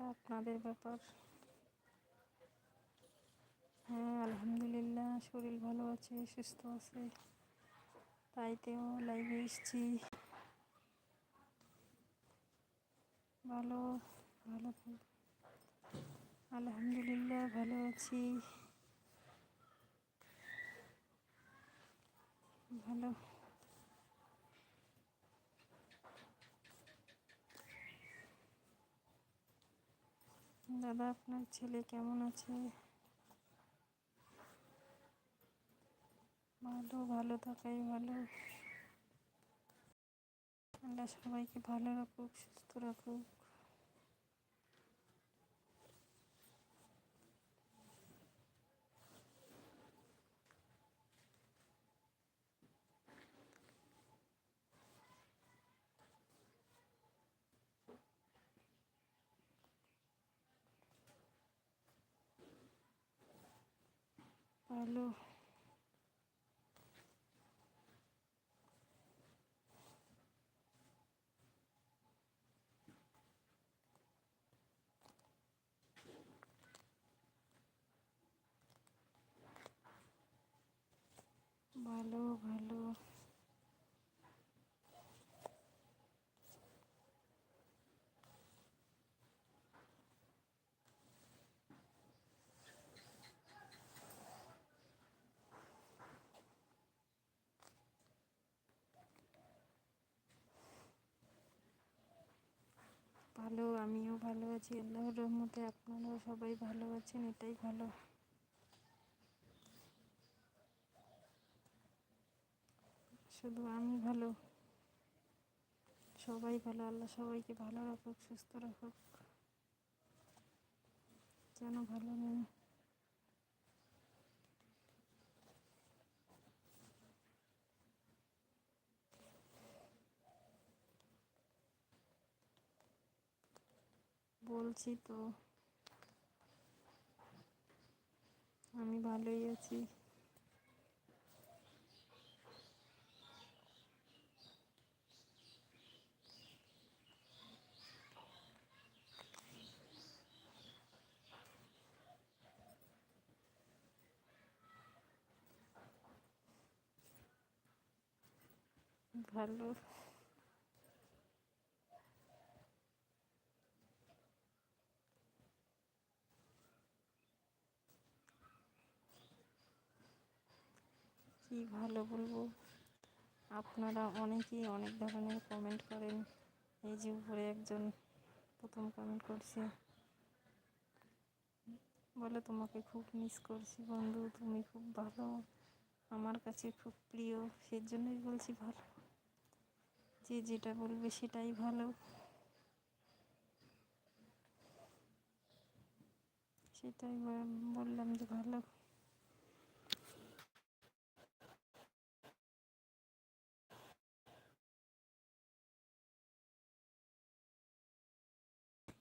সেটা আপনাদের ব্যাপার? হ্যাঁ আলহামদুলিল্লাহ, শরীর ভালো আছে, সুস্থ আছে। তাইতেও লাইভে এসছি। ভালো ভালো আলহামদুলিল্লাহ, ভালো আছি। ভালো। দাদা, আপনার ছেলে কেমন আছে? ভালো ভালো থাকাই ভালো। আল্লাহ সবাইকে ভালো রাখুক, সুস্থ রাখুক। ভালো ভালো ভালো ভালো, আমিও ভালো আছি। আল্লাহর রহমতে আপনারাও সবাই ভালো আছেন, এটাই ভালো। শুধু আমি ভালো, সবাই ভালো, আল্লাহ সবাইকে ভালো রাখুক, সুস্থ রাখুক। যেন ভালো নেই বলছি তো। আমি ভালোই আছি। ভালো। কি ভালো বলব? আপনারা অনেকেই অনেক ধরনের কমেন্ট করেন। এই যে উপরে একজন প্রথম কমেন্ট করছে। বলে, তোমাকে খুব মিস করছি বন্ধু, তুমি খুব ভালো। আমার কাছে খুব প্রিয়। সেজন্যই বলছি ভালো। যে যেটা বলবে সেটাই ভালো। সেটাই বললাম যে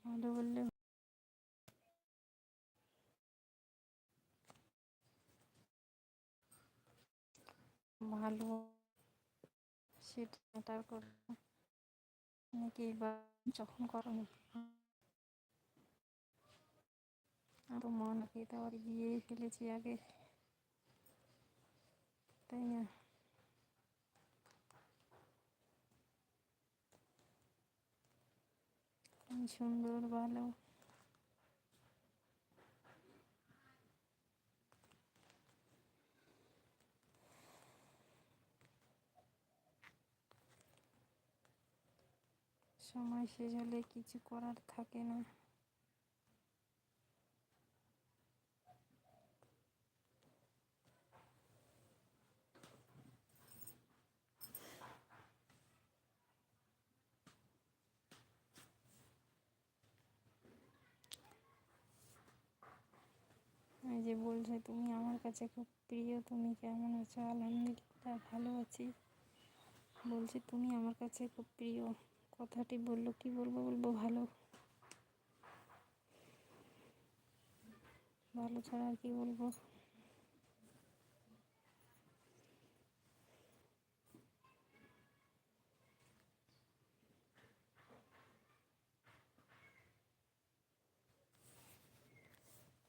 ভালো বললে ভালো। সেটা ম্যাটার করে নাকি বা যখন করো তো মন তো আর গিয়ে ফেলেছি আগে। তাই না? সুন্দর ভালো। সময় শেষ হলে কিছু করার থাকে না। যে বলছে তুমি আমার কাছে খুব প্রিয়, তুমি কেমন আছো? আলহামদুলিল্লাহ, ভালো আছি। বলছে তুমি আমার কাছে খুব প্রিয়। কথাটি বলল, কি বলব বলব ভালো। ভালো ছাড়া আর কি বলব?